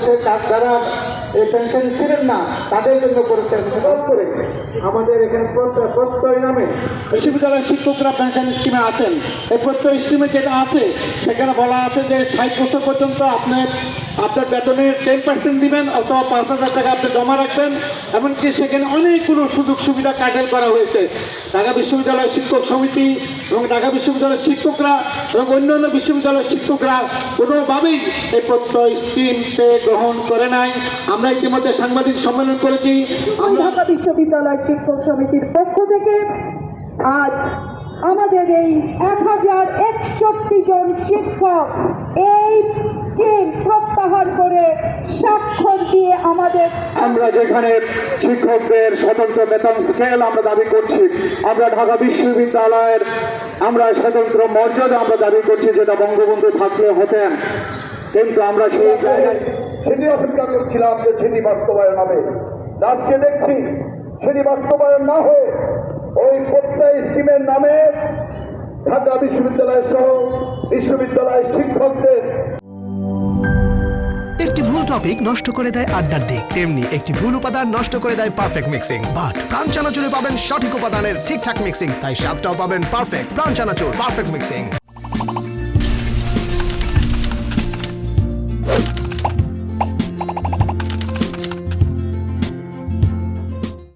से काम करा। এই পেনশন ছিলেন না, তাদের জন্য করেছেন করে আমাদের এখানে প্রত্যয় নামে বিশ্ববিদ্যালয়ের শিক্ষকরা পেনশন স্কিমে আছেন। এই প্রত্যয় স্কিমে যেটা আছে, সেখানে বলা আছে যে ষাট বছর পর্যন্ত আপনার আপনার বেতনের টেন পার্সেন্ট দিবেন অথবা পাঁচ হাজার টাকা আপনি জমা রাখবেন, এমনকি সেখানে অনেকগুলো সুযোগ সুবিধা কাটেল করা হয়েছে। ঢাকা বিশ্ববিদ্যালয়ের শিক্ষক সমিতি এবং ঢাকা বিশ্ববিদ্যালয়ের শিক্ষকরা এবং অন্যান্য বিশ্ববিদ্যালয়ের শিক্ষকরা কোনোভাবেই এই প্রত্যয় স্কিমকে গ্রহণ করে নাই। আমরা ইতিমধ্যে সাংবাদিক সম্মেলন করেছি। ঢাকা বিশ্ববিদ্যালয় শিক্ষক সমিতির পক্ষ থেকে আজ আমাদের এই এক হাজার একষট্টি জন শিক্ষক এই স্কিম প্রত্যাহার করে স্বাক্ষর দিয়ে আমাদের আমরা যেখানে শিক্ষকদের স্বতন্ত্র বেতন স্কেল আমরা দাবি করছি আমরা ঢাকা বিশ্ববিদ্যালয়ের আমরা স্বতন্ত্র মর্যাদা আমরা দাবি করছি যেটা বঙ্গবন্ধু থাকলে হতেন। কিন্তু আমরা সেই জায়গায় সেটি অপেক্ষা করছিলাম যে সেটি বাস্তবায়ন হবে। আজকে দেখছি সেটি বাস্তবায়ন না হয়ে ওই প্রত্যয় স্কিমের নামে ঢাকা বিশ্ববিদ্যালয় সহ বিশ্ববিদ্যালয়ের শিক্ষকদের একটি ভুল টপিক নষ্ট করে দেয় আড্ডার দিক। তেমনি একটি ভুল উপাদান নষ্ট করে দেয় পারফেক্ট মিক্সিং বাট প্রাণ পাবেন সঠিক উপাদানের ঠিকঠাক মিক্সিং তাই স্বাদটাও পাবেন পারফেক্ট প্রাণ পারফেক্ট মিক্সিং